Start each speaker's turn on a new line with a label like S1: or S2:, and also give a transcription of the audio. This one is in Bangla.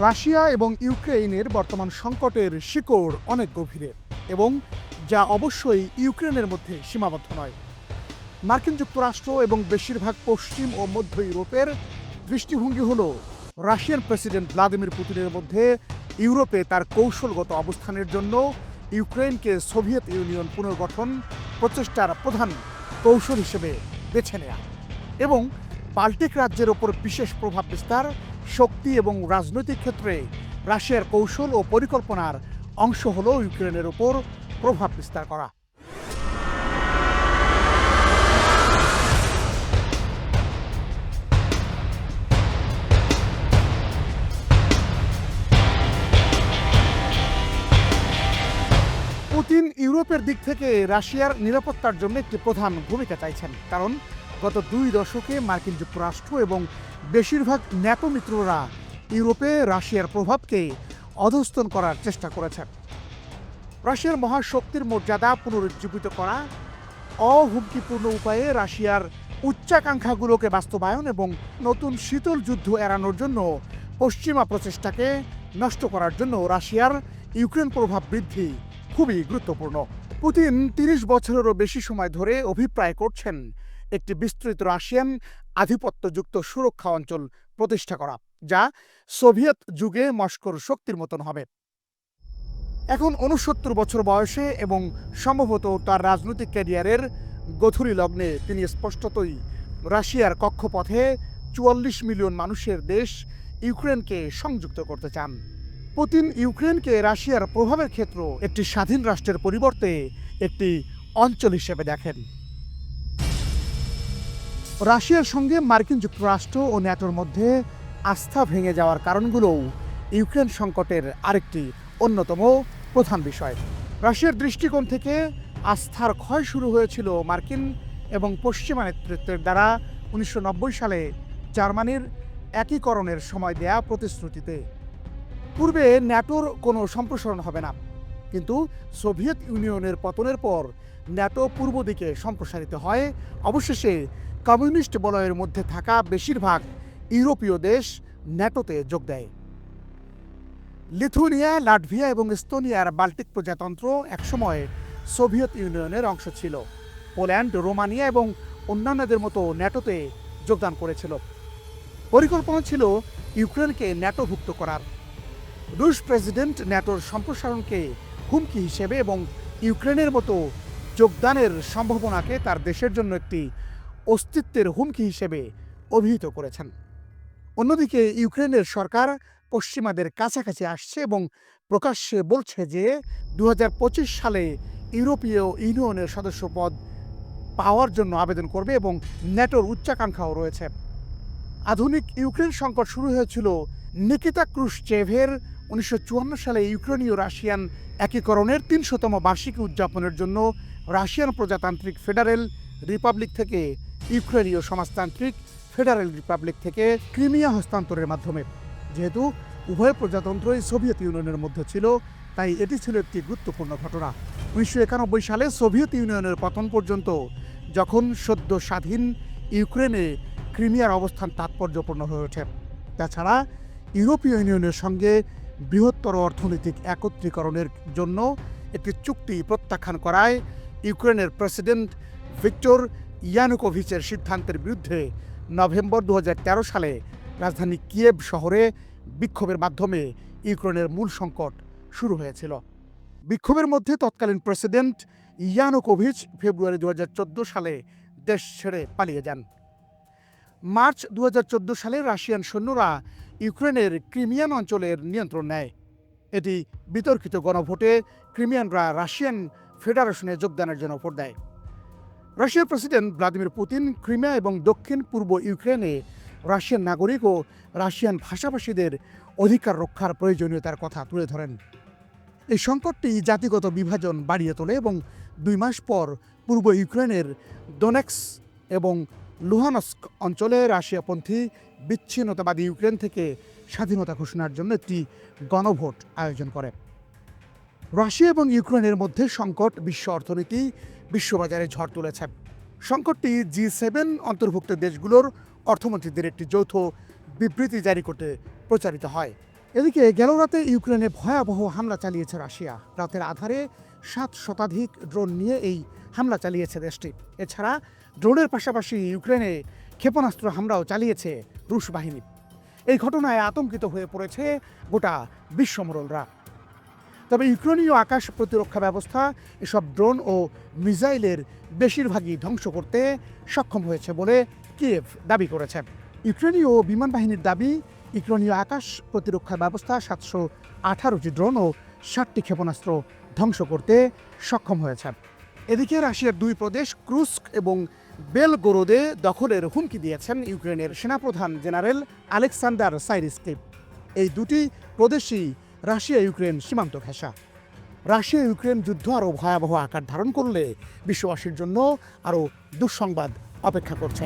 S1: রাশিয়া এবং ইউক্রেনের বর্তমান সংকটের শিকড় অনেক গভীরে এবং যা অবশ্যই ইউক্রেনের মধ্যে সীমাবদ্ধ নয়। মার্কিন যুক্তরাষ্ট্র এবং বেশিরভাগ পশ্চিম ও মধ্য ইউরোপের দৃষ্টিভঙ্গি হল রাশিয়ান প্রেসিডেন্ট ভ্লাদিমির পুতিনের মধ্যে ইউরোপে তার কৌশলগত অবস্থানের জন্য ইউক্রেনকে সোভিয়েত ইউনিয়ন পুনর্গঠন প্রচেষ্টার প্রধান কৌশল হিসেবে বেছে নেয়া এবং বাল্টিক রাজ্যের ওপর বিশেষ প্রভাব বিস্তার শক্তি এবং রাজনৈতিক ক্ষেত্রে রাশিয়ার কৌশল ও পরিকল্পনার অংশ হল ইউক্রেনের ওপর প্রভাব বিস্তার করা। পুতিন ইউরোপের দিক থেকে রাশিয়ার নিরাপত্তার জন্য একটি প্রধান ভূমিকা চাইছেন, কারণ গত দুই দশকে মার্কিন যুক্তরাষ্ট্র এবং বেশিরভাগ ন্যাটো মিত্ররা ইউরোপে রাশিয়ার প্রভাবকে অধস্তন করার চেষ্টা করেছেন। রাশিয়ার মহাশক্তির মর্যাদা পুনরুজ্জীবিত করা অহুমকিপূর্ণ উপায়ে রাশিয়ার উচ্চাকাঙ্ক্ষাগুলোকে বাস্তবায়ন এবং নতুন শীতল যুদ্ধ এড়ানোর জন্য পশ্চিমা প্রচেষ্টাকে নষ্ট করার জন্য রাশিয়ার ইউক্রেন প্রভাব বৃদ্ধি খুবই গুরুত্বপূর্ণ। পুতিন তিরিশ বছরেরও বেশি সময় ধরে অভিপ্রায় করছেন একটি বিস্তৃত রাশিয়ান আধিপত্যযুক্ত সুরক্ষা অঞ্চল প্রতিষ্ঠা করা, যা সোভিয়েত যুগে মস্কোর শক্তির মতন হবে। এখন উনসত্তর বছর বয়সে এবং সম্ভবত তার রাজনৈতিক ক্যারিয়ারের গধুরি লগ্নে তিনি স্পষ্টতই রাশিয়ার কক্ষপথে চুয়াল্লিশ মিলিয়ন মানুষের দেশ ইউক্রেনকে সংযুক্ত করতে চান। পুতিন ইউক্রেনকে রাশিয়ার প্রভাবের ক্ষেত্র একটি স্বাধীন রাষ্ট্রের পরিবর্তে একটি অঞ্চল হিসেবে দেখেন। রাশিয়ার সঙ্গে মার্কিন যুক্তরাষ্ট্র ও ন্যাটোর মধ্যে আস্থা ভেঙে যাওয়ার কারণগুলোও ইউক্রেন সংকটের আরেকটি অন্যতম প্রধান বিষয়। রাশিয়ার দৃষ্টিকোণ থেকে আস্থার ক্ষয় শুরু হয়েছিল মার্কিন এবং পশ্চিমা নেতৃত্বের দ্বারা উনিশশো নব্বই সালে জার্মানির একীকরণের সময় দেয়া প্রতিশ্রুতিতে। পূর্বে ন্যাটোর কোনো সম্প্রসারণ হবে না। কিন্তু সোভিয়েত ইউনিয়নের পতনের পর ন্যাটো পূর্ব দিকে সম্প্রসারিত হয়। অবশেষে কমিউনিস্ট বলয়ের মধ্যে থাকা বেশিরভাগ ইউরোপীয় দেশ ন্যাটোতে যোগ দেয়। লিথুনিয়া, লাটভিয়া এবং এস্তোনিয়ার বাল্টিক প্রজাতন্ত্র একসময় সোভিয়েত ইউনিয়নের অংশ ছিল। পোল্যান্ড, রোমানিয়া এবং অন্যান্যদের মতো ন্যাটোতে যোগদান করেছিল। পরিকল্পনা ছিল ইউক্রেনকে ন্যাটোভুক্ত করার। রুশ প্রেসিডেন্ট ন্যাটোর সম্প্রসারণকে হুমকি হিসেবে এবং ইউক্রেনের মতো যোগদানের সম্ভাবনাকে তার দেশের জন্য একটি অস্তিত্বের হুমকি হিসেবে অভিহিত করেছেন। অন্যদিকে ইউক্রেনের সরকার পশ্চিমাদের কাছাকাছি আসছে এবং প্রকাশ্যে বলছে যে দু হাজার পঁচিশ সালে ইউরোপীয় ইউনিয়নের সদস্যপদ পাওয়ার জন্য আবেদন করবে এবং ন্যাটোর উচ্চাকাঙ্ক্ষাও রয়েছে। আধুনিক ইউক্রেন সংকট শুরু হয়েছিল নিকিতা ক্রুশচেভের উনিশশো চুয়ান্ন সালে ইউক্রেনীয় রাশিয়ান একীকরণের তিনশোতম বার্ষিকী উদযাপনের জন্য রাশিয়ান প্রজাতান্ত্রিক ফেডারেল রিপাবলিক থেকে ইউক্রেনীয় সমাজতান্ত্রিক ফেডারেল রিপাবলিক থেকে ক্রিমিয়া হস্তান্তরের মাধ্যমে। যেহেতু উভয় প্রজাতন্ত্রই সোভিয়েত ইউনিয়নের মধ্যে ছিল, তাই এটি ছিল একটি গুরুত্বপূর্ণ ঘটনা। উনিশশো একানব্বই সালে সোভিয়েত ইউনিয়নের পতন পর্যন্ত যখন সদ্য স্বাধীন ইউক্রেনে ক্রিমিয়ার অবস্থান তাৎপর্যপূর্ণ হয়ে ওঠে। তাছাড়া ইউরোপীয় ইউনিয়নের সঙ্গে বৃহত্তর অর্থনৈতিক একত্রীকরণের জন্য একটি চুক্তি প্রত্যাখ্যান করায় ইউক্রেনের প্রেসিডেন্ট ভিক্টর ইয়ানুকোভিচের সিদ্ধান্তের বিরুদ্ধে নভেম্বর দুহাজার তেরো সালে রাজধানী কিয়েভ শহরে বিক্ষোভের মাধ্যমে ইউক্রেনের মূল সংকট শুরু হয়েছিল। বিক্ষোভের মধ্যে তৎকালীন প্রেসিডেন্ট ইয়ানুকোভিচ ফেব্রুয়ারি দু হাজার চোদ্দ সালে দেশ ছেড়ে পালিয়ে যান। মার্চ দু হাজার চোদ্দ সালে রাশিয়ান সৈন্যরা ইউক্রেনের ক্রিমিয়ান অঞ্চলের নিয়ন্ত্রণ নেয়। এটি বিতর্কিত গণভোটে ক্রিমিয়ানরা রাশিয়ান ফেডারেশনে যোগদানের জন্য ভোট দেয়। রাশিয়ার প্রেসিডেন্ট ভ্লাদিমির পুতিন ক্রিমিয়া এবং দক্ষিণ পূর্ব ইউক্রেনে রাশিয়ান নাগরিক ও রাশিয়ান ভাষাভাষীদের অধিকার রক্ষার প্রয়োজনীয়তার কথা তুলে ধরেন। এই সংকটটি জাতিগত বিভাজন বাড়িয়ে তোলে এবং দুই মাস পর পূর্ব ইউক্রেনের ডোনেক্স এবং লুহানস্ক অঞ্চলে রাশিয়াপন্থী বিচ্ছিন্নতাবাদী ইউক্রেন থেকে স্বাধীনতা ঘোষণার জন্য একটি গণভোট আয়োজন করে। রাশিয়া এবং ইউক্রেনের মধ্যে সংকট বিশ্ব অর্থনীতি বিশ্ববাজারে ঝড় তুলেছে। সংকটটি জি সেভেন অন্তর্ভুক্ত দেশগুলোর অর্থমন্ত্রীদের একটি যৌথ বিবৃতি জারি করতে প্রচারিত হয়। এদিকে গেল রাতে ইউক্রেনে ভয়াবহ হামলা চালিয়েছে রাশিয়া। রাতের আধারে সাত শতাধিক ড্রোন নিয়ে এই হামলা চালিয়েছে দেশটি। এছাড়া ড্রোনের পাশাপাশি ইউক্রেনে ক্ষেপণাস্ত্র হামলাও চালিয়েছে রুশ বাহিনী। এই ঘটনায় আতঙ্কিত হয়ে পড়েছে গোটা বিশ্বমরলরা তবে ইউক্রেনীয় আকাশ প্রতিরক্ষা ব্যবস্থা এসব ড্রোন ও মিসাইলের বেশিরভাগই ধ্বংস করতে সক্ষম হয়েছে বলে কিয়েভ দাবি করেছে। ইউক্রেনীয় বিমান বাহিনীর দাবি, ইউক্রেনীয় আকাশ প্রতিরক্ষা ব্যবস্থা সাতশো আঠারোটি ড্রোন ও ষাটটি ক্ষেপণাস্ত্র ধ্বংস করতে সক্ষম হয়েছে। এদিকে রাশিয়ার দুই প্রদেশ, ক্রুস্ক এবং বেলগোরোদে দখলের হুমকি দিয়েছেন ইউক্রেনের সেনাপ্রধান জেনারেল আলেকসান্ডার সাইরিস্কিপ। এই দুটি প্রদেশই রাশিয়া ইউক্রেন সীমান্ত ঘেঁষা। রাশিয়া ইউক্রেন যুদ্ধ আরও ভয়াবহ আকার ধারণ করলে বিশ্ববাসীর জন্য আরও দুঃসংবাদ অপেক্ষা করছে।